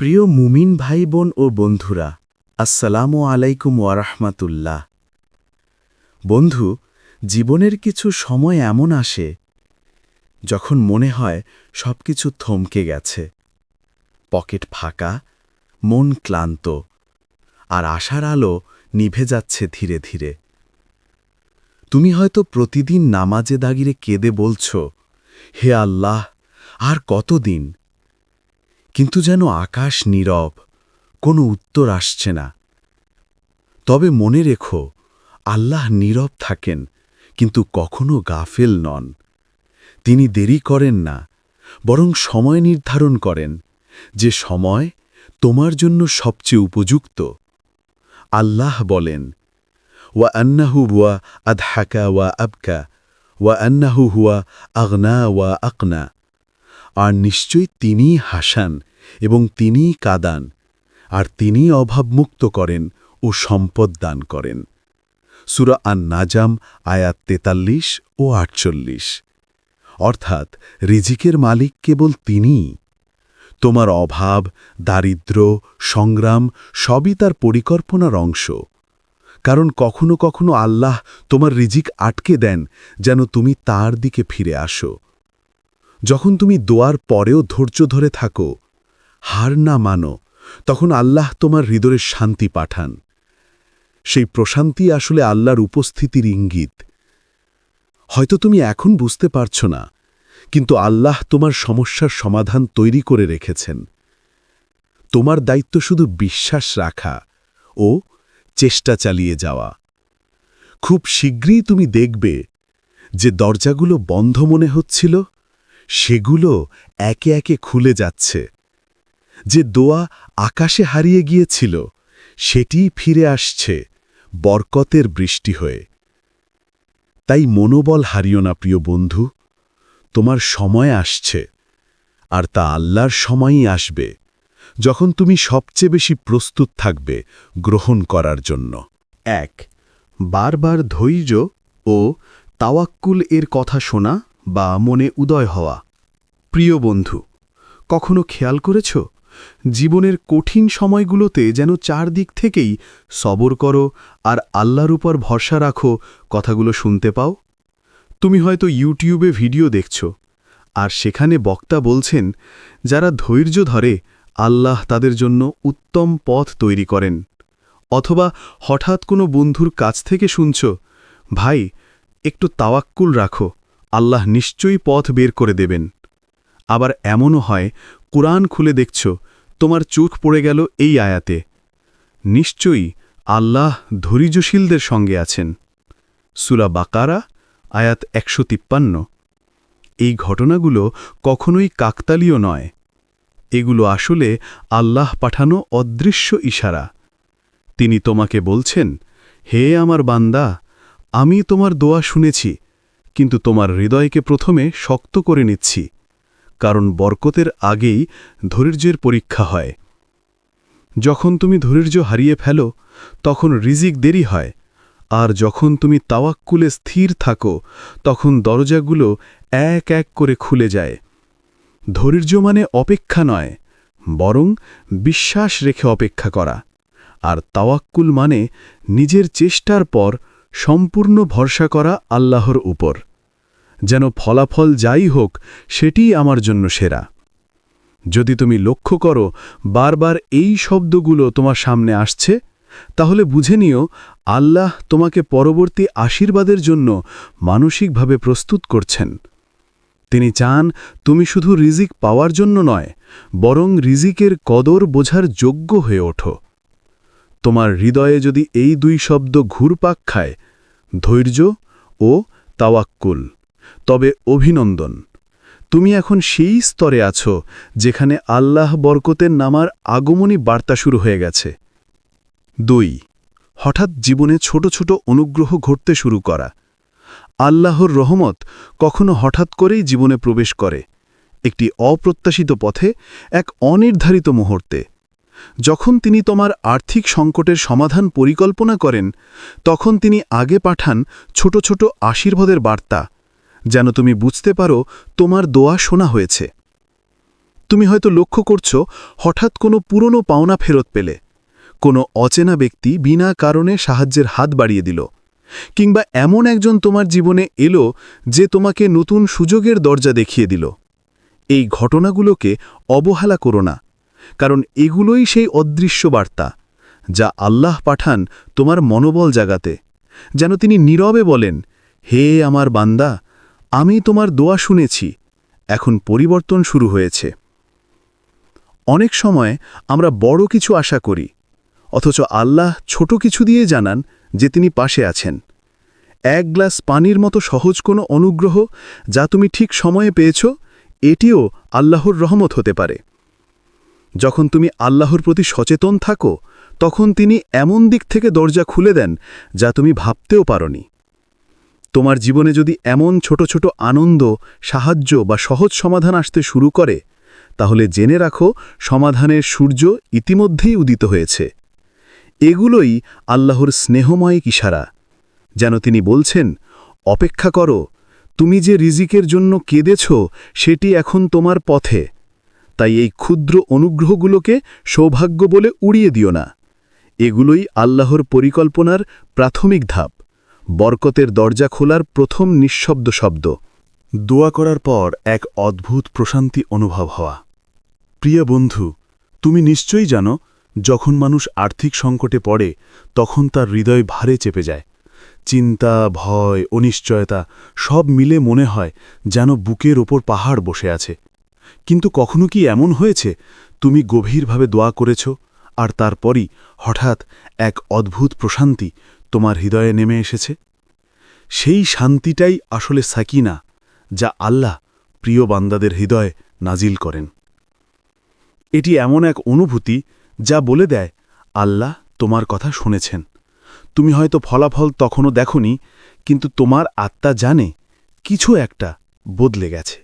প্রিয় মুমিন ভাই বোন ও বন্ধুরা, আসসালামু আলাইকুম ওয়ারহমাতুল্লাহ বন্ধু, জীবনের কিছু সময় এমন আসে, যখন মনে হয় সবকিছু থমকে গেছে। পকেট ফাঁকা, মন ক্লান্ত, আর আশার আলো নিভে যাচ্ছে ধীরে ধীরে। তুমি হয়তো প্রতিদিন নামাজে দাগিরে কেঁদে বলছ, হে আল্লাহ, আর কতদিন? কিন্তু যেন আকাশ নীরব, কোনো উত্তর আসছে না। তবে মনে রেখো, আল্লাহ নীরব থাকেন, কিন্তু কখনো গাফেল নন। তিনি দেরি করেন না, বরং সময় নির্ধারণ করেন, যে সময় তোমার জন্য সবচেয়ে উপযুক্ত। আল্লাহ বলেন, ওয়া আন্নাহু ওয়া আদহাকা ওয়া আবকা, ওয়া আন্নাহু হুয়া আগনা ওয়া আকনা। আর নিশ্চয়ই তিনিই হাসান এবং তিনিই কাদান, আর তিনিই অভাবমুক্ত করেন ও সম্পদ দান করেন। সুরা আন নাজাম আয়াত তেতাল্লিশ ও আটচল্লিশ। অর্থাৎ রিজিকের মালিক কেবল তিনিই। তোমার অভাব, দারিদ্র, সংগ্রাম সবই তার পরিকল্পনার অংশ। কারণ কখনো কখনো আল্লাহ তোমার রিজিক আটকে দেন যেন তুমি তার দিকে ফিরে আসো। যখন তুমি দোয়ার পরেও ধৈর্য ধরে থাকো, হার না মানো, তখন আল্লাহ তোমার হৃদয়ের শান্তি পাঠান। সেই প্রশান্তি আসলে আল্লাহর উপস্থিতির ইঙ্গিত। হয়তো তুমি এখন বুঝতে পারছ না, কিন্তু আল্লাহ তোমার সমস্যার সমাধান তৈরি করে রেখেছেন। তোমার দায়িত্ব শুধু বিশ্বাস রাখা ও চেষ্টা চালিয়ে যাওয়া। খুব শীঘ্রই তুমি দেখবে যে দরজাগুলো বন্ধ মনে হচ্ছিল সেগুলো একে একে খুলে যাচ্ছে। যে দোয়া আকাশে হারিয়ে গিয়েছিল সেটিই ফিরে আসছে বরকতের বৃষ্টি হয়ে। তাই মনোবল হারিও না প্রিয় বন্ধু, তোমার সময় আসছে আর তা আল্লাহর সময়ই আসবে যখন তুমি সবচেয়ে বেশি প্রস্তুত থাকবে গ্রহণ করার জন্য। এক, বারবার ধৈর্য ও তাওয়াক্কুল এর কথা শোনা বা মনে উদয় হওয়া। প্রিয় বন্ধু, কখনো খেয়াল করেছ? জীবনের কঠিন সময়গুলোতে যেন চারদিক থেকেই সবর করো আর আল্লাহর উপর ভরসা রাখো কথাগুলো শুনতে পাও? তুমি হয়তো ইউটিউবে ভিডিও দেখছ, আর সেখানে বক্তা বলছেন, যারা ধৈর্য ধরে, আল্লাহ তাদের জন্য উত্তম পথ তৈরি করেন। অথবা, হঠাৎ কোনো বন্ধুর কাছ থেকে শুনছ, ভাই, একটু তাওয়াক্কুল রাখো আল্লাহ নিশ্চয়ই পথ বের করে দেবেন। আবার এমনও হয়, কোরআন খুলে দেখছ, তোমার চোখ পড়ে গেল এই আয়াতে। নিশ্চয়ই আল্লাহ ধৈর্যশীলদের সঙ্গে আছেন। সুলা বাকারা, আয়াত একশো তিপ্পান্ন। এই ঘটনাগুলো কখনোই কাকতালীয় নয়। এগুলো আসলে আল্লাহ পাঠানো অদৃশ্য ইশারা। তিনি তোমাকে বলছেন, হে আমার বান্দা, আমি তোমার দোয়া শুনেছি কিন্তু তোমার হৃদয়কে প্রথমে শক্ত করে নিচ্ছি, কারণ বরকতের আগেই ধৈর্যের পরীক্ষা হয়। যখন তুমি ধৈর্য হারিয়ে ফেলো, তখন রিজিক দেরি হয়, আর যখন তুমি তাওয়াক্কুলে স্থির থাকো, তখন দরজাগুলো এক এক করে খুলে যায়। ধৈর্য মানে অপেক্ষা নয়, বরং বিশ্বাস রেখে অপেক্ষা করা, আর তাওয়াক্কুল মানে নিজের চেষ্টার পর সম্পূর্ণ ভরসা করা আল্লাহর উপর। যেন ফলাফল যাই হোক, সেটিই আমার জন্য সেরা। যদি তুমি লক্ষ্য করো, বারবার এই শব্দগুলো তোমার সামনে আসছে, তাহলে বুঝে নিও, আল্লাহ তোমাকে পরবর্তী আশীর্বাদের জন্য মানসিকভাবে প্রস্তুত করছেন। তিনি চান তুমি শুধু রিজিক পাওয়ার জন্য নয়, বরং রিজিকের কদর বোঝার যোগ্য হয়ে ওঠো। তোমার হৃদয়ে যদি এই দুই শব্দ ঘুরপাক খায় ধৈর্য ও তাওয়াক্কুল। তবে অভিনন্দন, তুমি এখন সেই স্তরে আছো যেখানে আল্লাহ বরকতের নামার আগমনী বার্তা শুরু হয়ে গেছে। দুই, হঠাৎ জীবনে ছোট ছোট অনুগ্রহ ঘটতে শুরু করা। আল্লাহর রহমত কখনো হঠাৎ করেই জীবনে প্রবেশ করে, একটি অপ্রত্যাশিত পথে এক অনির্ধারিত মুহূর্তে। যখন তিনি তোমার আর্থিক সংকটের সমাধান পরিকল্পনা করেন, তখন তিনি আগে পাঠান ছোট ছোট আশীর্বাদের বার্তা, যেন তুমি বুঝতে পারো তোমার দোয়া শোনা হয়েছে। তুমি হয়তো লক্ষ্য করছ, হঠাৎ কোনো পুরনো পাওনা ফেরত পেলে। কোনো অচেনা ব্যক্তি বিনা কারণে সাহায্যের হাত বাড়িয়ে দিল। কিংবা এমন একজন তোমার জীবনে এলো যে তোমাকে নতুন সুযোগের দরজা দেখিয়ে দিল। এই ঘটনাগুলোকে অবহেলা করো না। কারণ এগুলোই সেই অদৃশ্য বার্তা, যা আল্লাহ পাঠান তোমার মনোবল জাগাতে, যেন তিনি নীরবে বলেন, হে আমার বান্দা, আমি তোমার দোয়া শুনেছি, এখন পরিবর্তন শুরু হয়েছে। অনেক সময় আমরা বড় কিছু আশা করি, অথচ আল্লাহ ছোট কিছু দিয়ে জানান যে তিনি পাশে আছেন। এক গ্লাস পানির মতো সহজ কোনো অনুগ্রহ যা তুমি ঠিক সময়ে পেয়েছ, এটিও আল্লাহর রহমত হতে পারে। যখন তুমি আল্লাহর প্রতি সচেতন থাকো, তখন তিনি এমন দিক থেকে দরজা খুলে দেন যা তুমি ভাবতেও পারনি। তোমার জীবনে যদি এমন ছোট ছোট আনন্দ, সাহায্য বা সহজ সমাধান আসতে শুরু করে, তাহলে জেনে রাখো সমাধানের সূর্য ইতিমধ্যেই উদিত হয়েছে। এগুলোই আল্লাহর স্নেহময় ইশারা, যেন তিনি বলছেন, অপেক্ষা করো, তুমি যে রিজিকের জন্য কেঁদেছ, সেটি এখন তোমার পথে। তাই এই ক্ষুদ্র অনুগ্রহগুলোকে সৌভাগ্য বলে উড়িয়ে দিও না। এগুলোই আল্লাহর পরিকল্পনার প্রাথমিক ধাপ। বরকতের দরজা খোলার প্রথম নিঃশব্দ শব্দ। দোয়া করার পর এক অদ্ভুত প্রশান্তি অনুভব হওয়া। প্রিয় বন্ধু, তুমি নিশ্চয়ই জানো, যখন মানুষ আর্থিক সংকটে পড়ে, তখন তার হৃদয় ভারে চেপে যায়। চিন্তা, ভয়, অনিশ্চয়তা সব মিলে মনে হয় যেন বুকের ওপর পাহাড় বসে আছে। কিন্তু কখনো কি এমন হয়েছে? তুমি গভীরভাবে দোয়া করেছ, আর তারপরই হঠাৎ এক অদ্ভুত প্রশান্তি তোমার হৃদয়ে নেমে এসেছে। সেই শান্তিটাই আসলে সাকিনা, যা আল্লাহ প্রিয় বান্দাদের হৃদয়ে নাজিল করেন। এটি এমন এক অনুভূতি যা বলে দেয়, আল্লাহ তোমার কথা শুনেছেন। তুমি হয়তো ফলাফল তখনও দেখনি, কিন্তু তোমার আত্মা জানে কিছু একটা বদলে গেছে।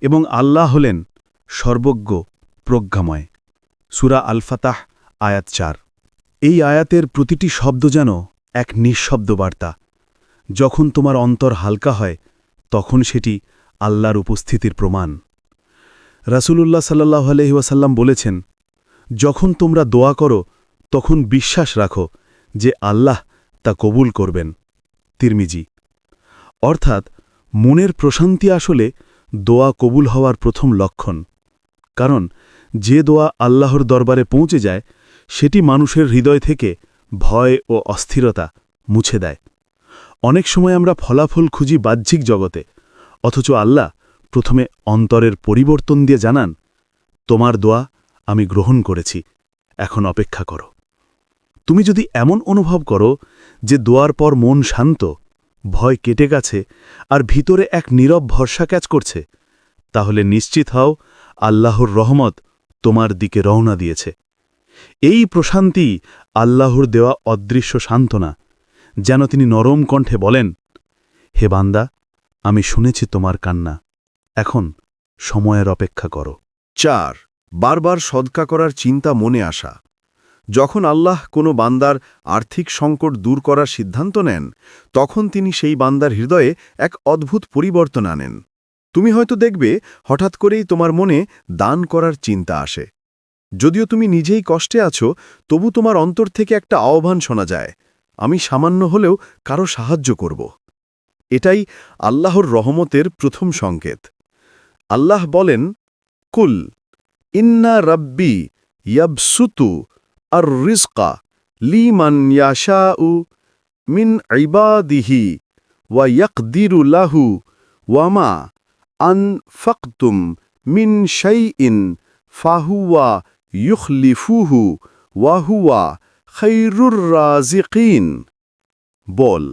এবং আল্লাহ হলেন সর্বজ্ঞ প্রজ্ঞাময়। সুরা আলফাতাহ, আয়াত চার। এই আয়াতের প্রতিটি শব্দ যেন এক নিঃশব্দ বার্তা। যখন তোমার অন্তর হালকা হয়, তখন সেটি আল্লাহর উপস্থিতির প্রমাণ। রাসূলুল্লাহ সাল্লাহ আলহিউসাল্লাম বলেছেন, যখন তোমরা দোয়া করো, তখন বিশ্বাস রাখো যে আল্লাহ তা কবুল করবেন। তিরমিজি। অর্থাৎ, মনের প্রশান্তি আসলে দোয়া কবুল হওয়ার প্রথম লক্ষণ। কারণ, যে দোয়া আল্লাহর দরবারে পৌঁছে যায়, সেটি মানুষের হৃদয় থেকে ভয় ও অস্থিরতা মুছে দেয়। অনেক সময় আমরা ফলাফল খুঁজি বাহ্যিক জগতে, অথচ আল্লাহ প্রথমে অন্তরের পরিবর্তন দিয়ে জানান, তোমার দোয়া আমি গ্রহণ করেছি, এখন অপেক্ষা করো। তুমি যদি এমন অনুভব করো যে দোয়ার পর মন শান্ত ভয় কেটে গেছে আর ভিতরে এক নীরব ভরসা ক্যাচ করছে। তাহলে নিশ্চিত হও, আল্লাহর রহমত তোমার দিকে রওনা দিয়েছে। এই প্রশান্তি আল্লাহর দেওয়া অদৃশ্য সান্ত্বনা, যেন তিনি নরম কণ্ঠে বলেন, হে বান্দা, আমি শুনেছি তোমার কান্না। এখন সময়ের অপেক্ষা করো। চার, বারবার সদকা করার চিন্তা মনে আসা। যখন আল্লাহ কোনো বান্দার আর্থিক সংকট দূর করার সিদ্ধান্ত নেন, তখন তিনি সেই বান্দার হৃদয়ে এক অদ্ভুত পরিবর্তন আনেন। তুমি হয়তো দেখবে, হঠাৎ করেই তোমার মনে দান করার চিন্তা আসে। যদিও তুমি নিজেই কষ্টে আছো, তবু তোমার অন্তর থেকে একটা আহ্বান শোনা যায়, আমি সামান্য হলেও কারও সাহায্য করব। এটাই আল্লাহর রহমতের প্রথম সংকেত। আল্লাহ বলেন, কুল, ইন্না রব্বি ইয়াবসুতু আর রিজকা লিমান ইয়াশাউ মিন ইবাদিহি ওয়া ইয়াকদিরু লাহু ওয়ামা আনফাকতুম মিন শাইইন ফাহুয়া ইউখলিফুহু ওয়াহুয়া খৈরুর রাজিকিন বল,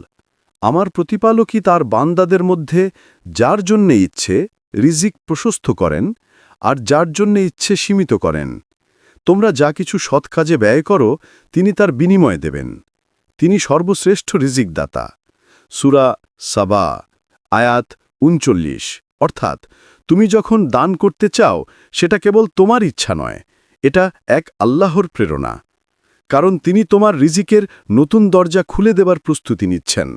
আমার প্রতিপালকই তার বান্দাদের মধ্যে যার জন্যে ইচ্ছে রিজিক প্রশস্ত করেন আর যার জন্য ইচ্ছে সীমিত করেন। তোমরা যা কিছু সৎ কাজে ব্যয় করো, তিনি তার বিনিময় দেবেন। তিনি সর্বশ্রেষ্ঠ রিজিকদাতা। সুরা সাবা, আয়াত উনচল্লিশ। অর্থাৎ, তুমি যখন দান করতে চাও, সেটা কেবল তোমার ইচ্ছা নয়, এটা এক আল্লাহর প্রেরণা। কারণ তিনি তোমার রিজিকের নতুন দরজা খুলে দেবার প্রস্তুতি নিচ্ছেন।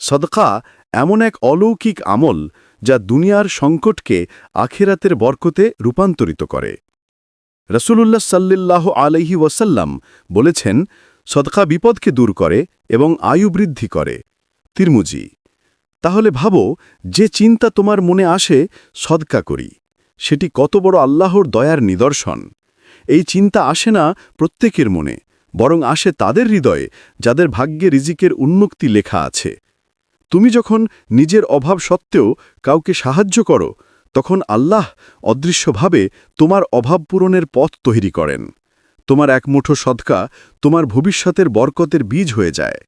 সদকা এমন এক অলৌকিক আমল যা দুনিয়ার সংকটকে আখেরাতের বরকতে রূপান্তরিত করে। রসুলুল্লাহ সাল্লিল্লাহ আলহি ওয়াসাল্লাম বলেছেন, সদকা বিপদকে দূর করে এবং আয়ু বৃদ্ধি করে। তিরমুজি, তাহলে ভাবো, যে চিন্তা তোমার মনে আসে, সদকা করি। সেটি কত বড় আল্লাহর দয়ার নিদর্শন। এই চিন্তা আসে না প্রত্যেকের মনে, বরং আসে তাদের হৃদয়ে, যাদের ভাগ্যে রিজিকের উন্মুক্তি লেখা আছে। তুমি যখন নিজের অভাব সত্ত্বেও কাউকে সাহায্য করো তখন আল্লাহ অদৃশ্যভাবে তোমার অভাব পূরণের পথ তৈরি করেন। তোমার এক মুঠো সদকা তোমার ভবিষ্যতের বরকতের বীজ হয়ে যায়।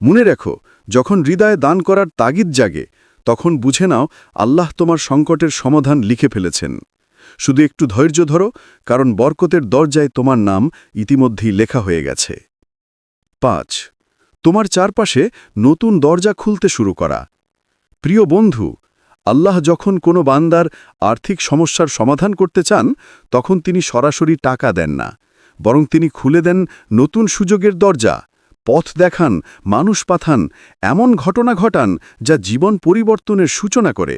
মনে রেখো, যখন হৃদয়ে দান করার তাগিদ জাগে, তখন বুঝে নাও আল্লাহ তোমার সংকটের সমাধান লিখে ফেলেছেন। শুধু একটু ধৈর্য ধরো, কারণ বরকতের দরজায় তোমার নাম ইতিমধ্যেই লেখা হয়ে গেছে। পাঁচ, তোমার চারপাশে নতুন দরজা খুলতে শুরু করা। প্রিয় বন্ধু আল্লাহ যখন কোনো বান্দার আর্থিক সমস্যার সমাধান করতে চান, তখন তিনি সরাসরি টাকা দেন না, বরং তিনি খুলে দেন নতুন সুযোগের দরজা, পথ দেখান, মানুষ পাঠান, এমন ঘটনা ঘটান যা জীবন পরিবর্তনের সূচনা করে।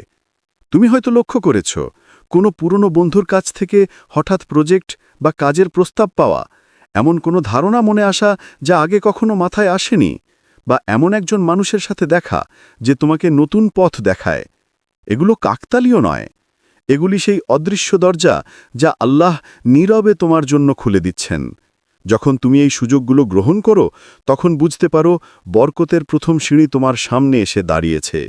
তুমি হয়তো লক্ষ্য করেছ, কোনো পুরনো বন্ধুর কাছ থেকে হঠাৎ প্রজেক্ট বা কাজের প্রস্তাব পাওয়া, এমন কোনো ধারণা মনে আসা যা আগে কখনো মাথায় আসেনি, বা এমন একজন মানুষের সাথে দেখা যে তোমাকে নতুন পথ দেখায়। এগুলো কাকতালীয় নয়। এগুলি সেই অদৃশ্য দরজা যা আল্লাহ নীরবে তোমার জন্য খুলে দিচ্ছেন। যখন তুমি এই সুযোগগুলো গ্রহণ করো, তখন বুঝতে পারো বরকতের প্রথম সিঁড়ি তোমার সামনে এসে দাঁড়িয়েছে।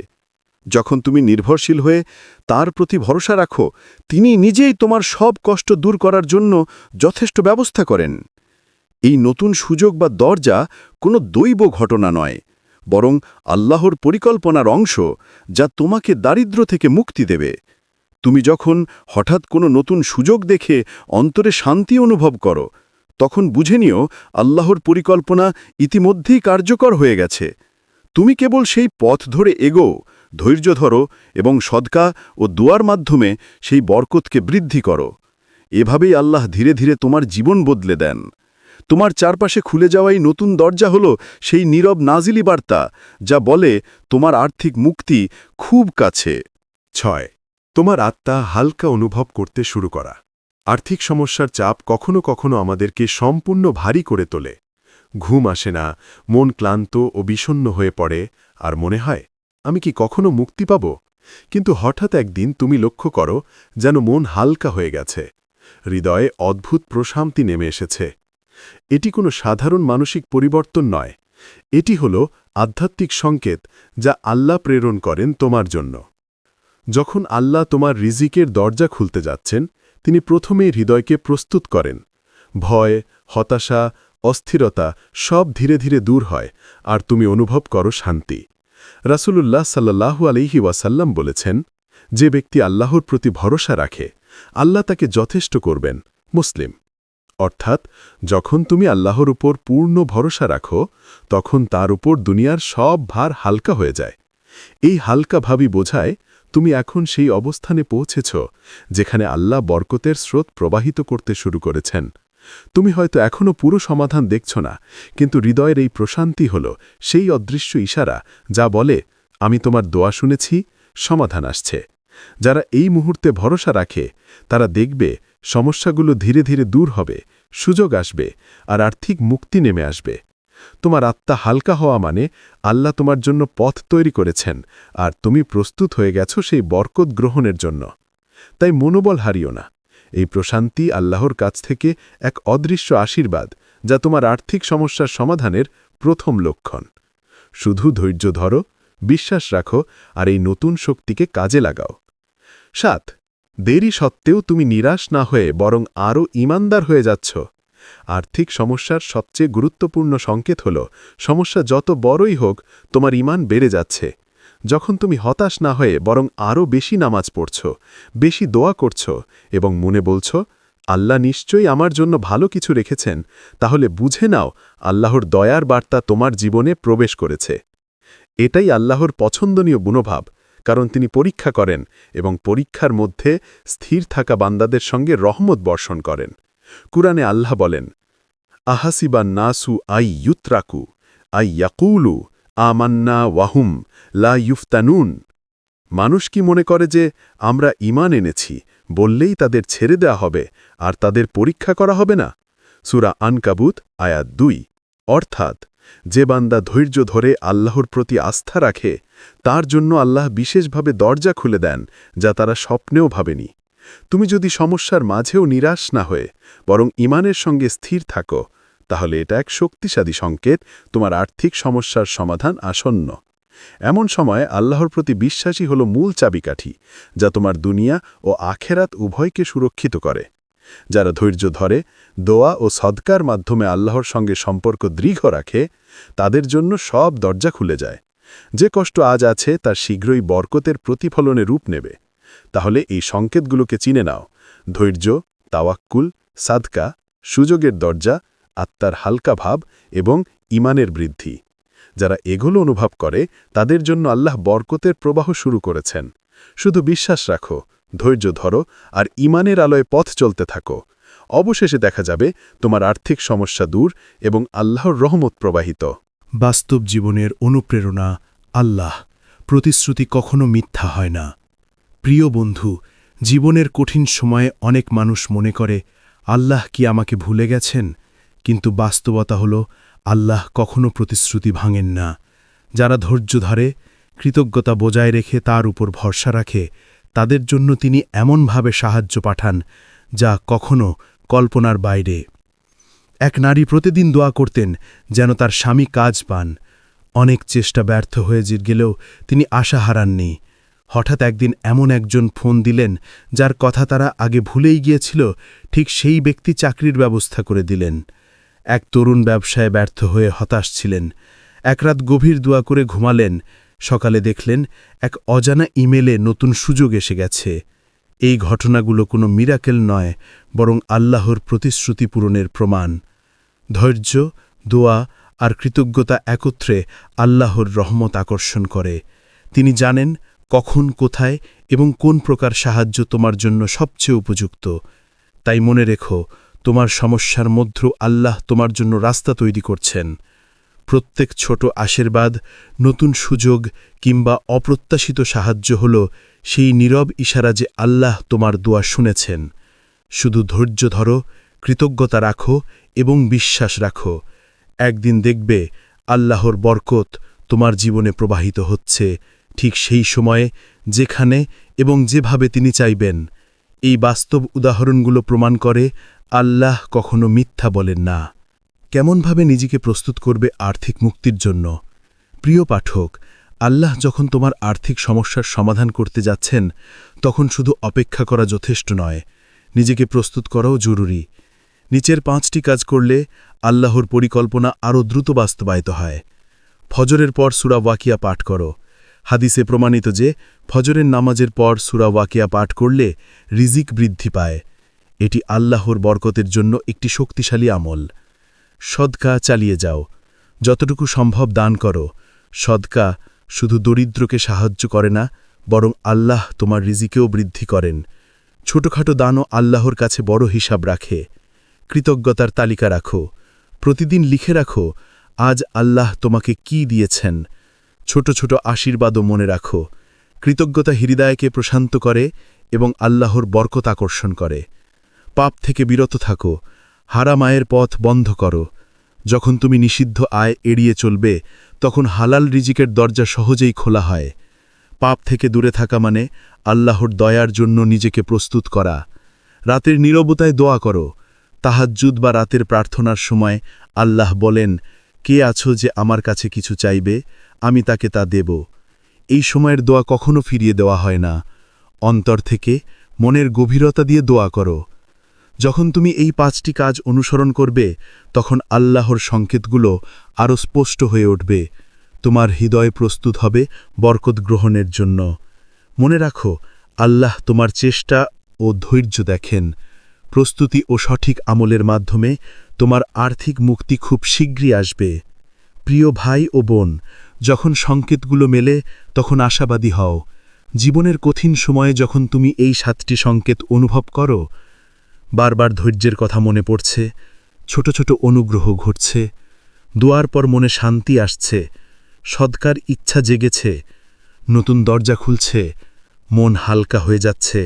যখন তুমি নির্ভরশীল হয়ে তার প্রতি ভরসা রাখো, তিনি নিজেই তোমার সব কষ্ট দূর করার জন্য যথেষ্ট ব্যবস্থা করেন। এই নতুন সুযোগ বা দরজা কোনো দৈব ঘটনা নয়। বরং আল্লাহর পরিকল্পনার অংশ যা তোমাকে দারিদ্র থেকে মুক্তি দেবে। তুমি যখন হঠাৎ কোনো নতুন সুযোগ দেখে অন্তরে শান্তি অনুভব করো, তখন বুঝে নিও আল্লাহর পরিকল্পনা ইতিমধ্যেই কার্যকর হয়ে গেছে। তুমি কেবল সেই পথ ধরে এগো, ধৈর্য ধরো এবং সদকা ও দুয়ার মাধ্যমে সেই বরকতকে বৃদ্ধি করো। এভাবেই আল্লাহ ধীরে ধীরে তোমার জীবন বদলে দেন। তোমার চারপাশে খুলে যাওয়াই নতুন দরজা হল সেই নীরব নাজিলি বার্তা, যা বলে তোমার আর্থিক মুক্তি খুব কাছে। ছয়, তোমার আত্মা হালকা অনুভব করতে শুরু করা। আর্থিক সমস্যার চাপ কখনো কখনো আমাদেরকে সম্পূর্ণ ভারী করে তোলে। ঘুম আসে না, মন ক্লান্ত ও বিষণ্ণ হয়ে পড়ে, আর মনে হয়, আমি কি কখনো মুক্তি পাব? কিন্তু হঠাৎ একদিন তুমি লক্ষ্য করো, যেন মন হালকা হয়ে গেছে। হৃদয়ে অদ্ভুত প্রশান্তি নেমে এসেছে। এটি কোনো সাধারণ মানসিক পরিবর্তন নয়। এটি হল আধ্যাত্মিক সংকেত যা আল্লাহ প্রেরণ করেন তোমার জন্য। যখন আল্লাহ তোমার রিজিকের দরজা খুলতে যাচ্ছেন, তিনি প্রথমেই হৃদয়কে প্রস্তুত করেন। ভয়, হতাশা, অস্থিরতা সব ধীরে ধীরে দূর হয় আর তুমি অনুভব করো শান্তি। রাসূলুল্লাহ সাল্লাহু আলিহি ওয়াসাল্লাম বলেছেন, যে ব্যক্তি আল্লাহর প্রতি ভরসা রাখে, আল্লাহ তাকে যথেষ্ট করবেন, মুসলিম। অর্থাৎ, যখন তুমি আল্লাহর উপর পূর্ণ ভরসা রাখো, তখন তার উপর দুনিয়ার সব ভার হালকা হয়ে যায়। এই হালকা ভাবি বোঝায়, তুমি এখন সেই অবস্থানে পৌঁছেছ, যেখানে আল্লাহ বরকতের স্রোত প্রবাহিত করতে শুরু করেছেন। তুমি হয়তো এখনও পুরো সমাধান দেখছ না, কিন্তু হৃদয়ের এই প্রশান্তি হল সেই অদৃশ্য ইশারা, যা বলে, আমি তোমার দোয়া শুনেছি, সমাধান আসছে। যারা এই মুহূর্তে ভরসা রাখে, তারা দেখবে সমস্যাগুলো ধীরে ধীরে দূর হবে, সুযোগ আসবে আর আর্থিক মুক্তি নেমে আসবে। তোমার আত্মা হালকা হওয়া মানে আল্লাহ তোমার জন্য পথ তৈরি করেছেন আর তুমি প্রস্তুত হয়ে গেছো সেই বরকত গ্রহণের জন্য। তাই মনোবল হারিও না। এই প্রশান্তি আল্লাহর কাছ থেকে এক অদৃশ্য আশীর্বাদ যা তোমার আর্থিক সমস্যার সমাধানের প্রথম লক্ষণ। শুধু ধৈর্য ধরো, বিশ্বাস রাখো আর এই নতুন শক্তিকে কাজে লাগাও। সাত। দেরি সত্ত্বেও তুমি নিরাশ না হয়ে বরং আরও ইমানদার হয়ে যাচ্ছ। আর্থিক সমস্যার সবচেয়ে গুরুত্বপূর্ণ সংকেত হল, সমস্যা যত বড়ই হোক, তোমার ইমান বেড়ে যাচ্ছে। যখন তুমি হতাশ না হয়ে বরং আরও বেশি নামাজ পড়ছ, বেশি দোয়া করছ এবং মনে বলছ, আল্লাহ নিশ্চয়ই আমার জন্য ভালো কিছু রেখেছেন তাহলে বুঝে নাও, আল্লাহর দয়ার বার্তা তোমার জীবনে প্রবেশ করেছে। এটাই আল্লাহর পছন্দনীয় গুণভাব। কারণ তিনি পরীক্ষা করেন এবং পরীক্ষার মধ্যে স্থির থাকা বান্দাদের সঙ্গে রহমত বর্ষণ করেন। কুরআনে আল্লাহ বলেন, আহাসিবা নাসু আই ইউত্রাকু, আই ইয়াকুলু, আমান্না ওয়াহুম, লা ইউফতানুন। মানুষ কি মনে করে যে, আমরা ইমান এনেছি, বললেই তাদের ছেড়ে দেয়া হবে, আর তাদের পরীক্ষা করা হবে না? সুরা আনকাবুত আয়াত দুই। অর্থাৎ যে বান্দা ধৈর্য ধরে আল্লাহর প্রতি আস্থা রাখে, তার জন্য আল্লাহ বিশেষভাবে দরজা খুলে দেন, যা তারা স্বপ্নেও ভাবেনি। তুমি যদি সমস্যার মাঝেও নিরাশ না হয়ে, বরং ইমানের সঙ্গে স্থির থাকো, তাহলে এটা এক শক্তিশালী সংকেত, তোমার আর্থিক সমস্যার সমাধান আসন্ন। এমন সময় আল্লাহর প্রতি বিশ্বাসী হল মূল চাবিকাঠি, যা তোমার দুনিয়া ও আখেরাত উভয়কে সুরক্ষিত করে। যারা ধৈর্য ধরে, দোয়া ও সদকার মাধ্যমে আল্লাহর সঙ্গে সম্পর্ক দৃঢ় রাখে, তাদের জন্য সব দরজা খুলে যায়। যে কষ্ট আজ আছে তার শীঘ্রই বরকতের প্রতিফলনে রূপ নেবে। তাহলে এই সংকেতগুলোকে চিনে নাও। ধৈর্য, তাওয়াক্কুল, সাদকা, সুযোগের দরজা, আত্মার হালকা ভাব এবং ইমানের বৃদ্ধি। যারা এগুলো অনুভব করে, তাদের জন্য আল্লাহ বরকতের প্রবাহ শুরু করেছেন। শুধু বিশ্বাস রাখো ধৈর্য ধরো আর ইমানের আলোয় পথ চলতে থাকো। অবশেষে দেখা যাবে তোমার আর্থিক সমস্যা দূর এবং আল্লাহর রহমত প্রবাহিত। বাস্তব জীবনের অনুপ্রেরণা আল্লাহ। প্রতিশ্রুতি কখনো মিথ্যা হয় না। প্রিয় বন্ধু, জীবনের কঠিন সময়ে অনেক মানুষ মনে করে, আল্লাহ কি আমাকে ভুলে গেছেন? কিন্তু বাস্তবতা হল, আল্লাহ কখনো প্রতিশ্রুতি ভাঙেন না। যারা ধৈর্য ধরে, কৃতজ্ঞতা বজায় রেখে তার উপর ভরসা রাখে তাদের জন্য তিনি এমনভাবে সাহায্য পাঠান, যা কখনো কল্পনার বাইরে। এক নারী প্রতিদিন দোয়া করতেন যেন তার স্বামী কাজ পান। অনেক চেষ্টা ব্যর্থ হয়ে গেলেও তিনি আশা হারাননি। হঠাৎ একদিন এমন একজন ফোন দিলেন, যার কথা তারা আগে ভুলেই গিয়েছিল, ঠিক সেই ব্যক্তি চাকরির ব্যবস্থা করে দিলেন। এক তরুণ ব্যবসায় ব্যর্থ হয়ে হতাশ ছিলেন। এক রাত গভীর দোয়া করে ঘুমালেন সকালে দেখলেন এক অজানা ইমেলে নতুন সুযোগ এসে গেছে। এই ঘটনাগুলো কোনো মিরাকেল নয়, বরং আল্লাহর প্রতিশ্রুতি পূরণের প্রমাণ। ধৈর্য, দোয়া আর কৃতজ্ঞতা একত্রে আল্লাহর রহমত আকর্ষণ করে। তিনি জানেন কখন কোথায় এবং কোন প্রকার সাহায্য তোমার জন্য সবচেয়ে উপযুক্ত। তাই মনে রেখো, তোমার সমস্যার মধ্য আল্লাহ তোমার জন্য রাস্তা তৈরি করছেন। প্রত্যেক ছোট আশীর্বাদ, নতুন সুযোগ কিংবা অপ্রত্যাশিত সাহায্য হল সেই নীরব ইশারা যে আল্লাহ তোমার দোয়া শুনেছেন। শুধু ধৈর্য ধরো, কৃতজ্ঞতা রাখো এবং বিশ্বাস রাখো। একদিন দেখবে আল্লাহর বরকত তোমার জীবনে প্রবাহিত হচ্ছে ঠিক সেই সময়ে যেখানে এবং যেভাবে তিনি চাইবেন। এই বাস্তব উদাহরণগুলো প্রমাণ করে আল্লাহ কখনো মিথ্যা বলেন না। কেমনভাবে নিজেকে প্রস্তুত করবে আর্থিক মুক্তির জন্য? প্রিয় পাঠক, আল্লাহ যখন তোমার আর্থিক সমস্যার সমাধান করতে যাচ্ছেন, তখন শুধু অপেক্ষা করা যথেষ্ট নয়, নিজেকে প্রস্তুত করাও জরুরি। নিচের পাঁচটি কাজ করলে আল্লাহর পরিকল্পনা আরও দ্রুত বাস্তবায়িত হয়। ফজরের পর সুরা ওয়াকিয়া পাঠ করো। হাদিসে প্রমাণিত যে, ফজরের নামাজের পর সুরা ওয়াকিয়া পাঠ করলে রিজিক বৃদ্ধি পায়। এটি আল্লাহর বরকতের জন্য একটি শক্তিশালী আমল। সদকা চালিয়ে যাও। যতটুকু সম্ভব দান করো। সদকা শুধু দরিদ্রকে সাহায্য করে না, বরং আল্লাহ তোমার রিজিকেও বৃদ্ধি করেন। ছোটখাটো দানও আল্লাহর কাছে বড় হিসাব রাখে। কৃতজ্ঞতার তালিকা রাখো। প্রতিদিন লিখে রাখো, আজ আল্লাহ তোমাকে কি দিয়েছেন? ছোট ছোট আশীর্বাদও মনে রাখো। কৃতজ্ঞতা হৃদয়কে প্রশান্ত করে এবং আল্লাহর বরকত আকর্ষণ করে। পাপ থেকে বিরত থাকো। হারা মায়ের পথ বন্ধ করো। যখন তুমি নিষিদ্ধ আয় এড়িয়ে চলবে, তখন হালাল রিজিকের দরজা সহজেই খোলা হয়। পাপ থেকে দূরে থাকা মানে আল্লাহর দয়ার জন্য নিজেকে প্রস্তুত করা। রাতের নীরবতায় দোয়া করো। তাহাজ্জুদ বা রাতের প্রার্থনার সময় আল্লাহ বলেন, কে আছো যে আমার কাছে কিছু চাইবে? আমি তাকে তা দেব। এই সময়ের দোয়া কখনো ফিরিয়ে দেওয়া হয় না। অন্তর থেকে মনের গভীরতা দিয়ে দোয়া করো। যখন তুমি এই পাঁচটি কাজ অনুসরণ করবে, তখন আল্লাহর সংকেতগুলো আরও স্পষ্ট হয়ে উঠবে। তোমার হৃদয় প্রস্তুত হবে বরকত গ্রহণের জন্য। মনে রাখো, আল্লাহ তোমার চেষ্টা ও ধৈর্য দেখেন। প্রস্তুতি ও সঠিক আমলের মাধ্যমে তোমার আর্থিক মুক্তি খুব শীঘ্রই আসবে। প্রিয় ভাই ও বোন, যখন সংকেতগুলো মেলে, তখন আশাবাদী হও। জীবনের কঠিন সময়ে যখন তুমি এই সাতটি সংকেত অনুভব করো বারবার ধৈর্যের কথা মনে পড়ছে, ছোট ছোট অনুগ্রহ ঘটছে, দুয়ার পর মনে শান্তি আসছে, সৎকার ইচ্ছা জেগেছে, নতুন দরজা খুলছে, মন হালকা হয়ে যাচ্ছে,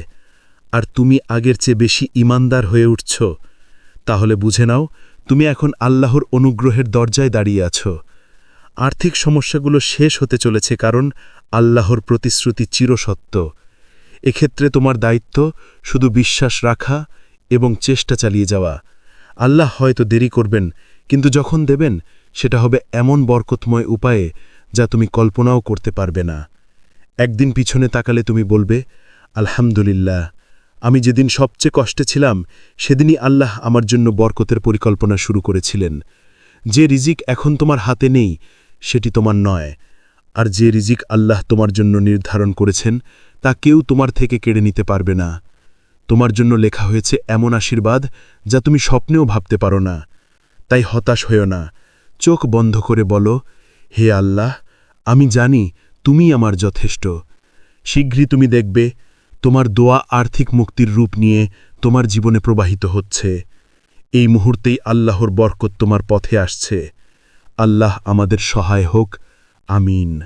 আর তুমি আগের চেয়ে বেশি ইমানদার হয়ে উঠছ। তাহলে বুঝে নাও, তুমি এখন আল্লাহর অনুগ্রহের দরজায় দাঁড়িয়ে আছো। আর্থিক সমস্যাগুলো শেষ হতে চলেছে কারণ আল্লাহর প্রতিশ্রুতি চিরসত্য। এক্ষেত্রে তোমার দায়িত্ব শুধু বিশ্বাস রাখা এবং চেষ্টা চালিয়ে যাওয়া। আল্লাহ হয়তো দেরি করবেন, কিন্তু যখন দেবেন, সেটা হবে এমন বরকতময় উপায়ে যা তুমি কল্পনাও করতে পারবে না। একদিন পিছনে তাকালে তুমি বলবে, আলহামদুলিল্লাহ, আমি যেদিন সবচেয়ে কষ্টে ছিলাম, সেদিনই আল্লাহ আমার জন্য বরকতের পরিকল্পনা শুরু করেছিলেন। যে রিজিক এখন তোমার হাতে নেই, সেটি তোমার নয়। আর যে রিজিক আল্লাহ তোমার জন্য নির্ধারণ করেছেন, তা কেউ তোমার থেকে কেড়ে নিতে পারবে না। তোমার জন্য লেখা হয়েছে এমন আশীর্বাদ যা তুমি স্বপ্নেও ভাবতে পারো না। তাই হতাশ হয়েও না। চোখ বন্ধ করে বলো, হে আল্লাহ, আমি জানি তুমি আমার যথেষ্ট। শীঘ্রই তুমি দেখবে তোমার দোয়া আর্থিক মুক্তির রূপ নিয়ে তোমার জীবনে প্রবাহিত হচ্ছে। এই মুহূর্তেই আল্লাহর বরকত তোমার পথে আসছে। আল্লাহ আমাদের সহায় হোক। আমিন।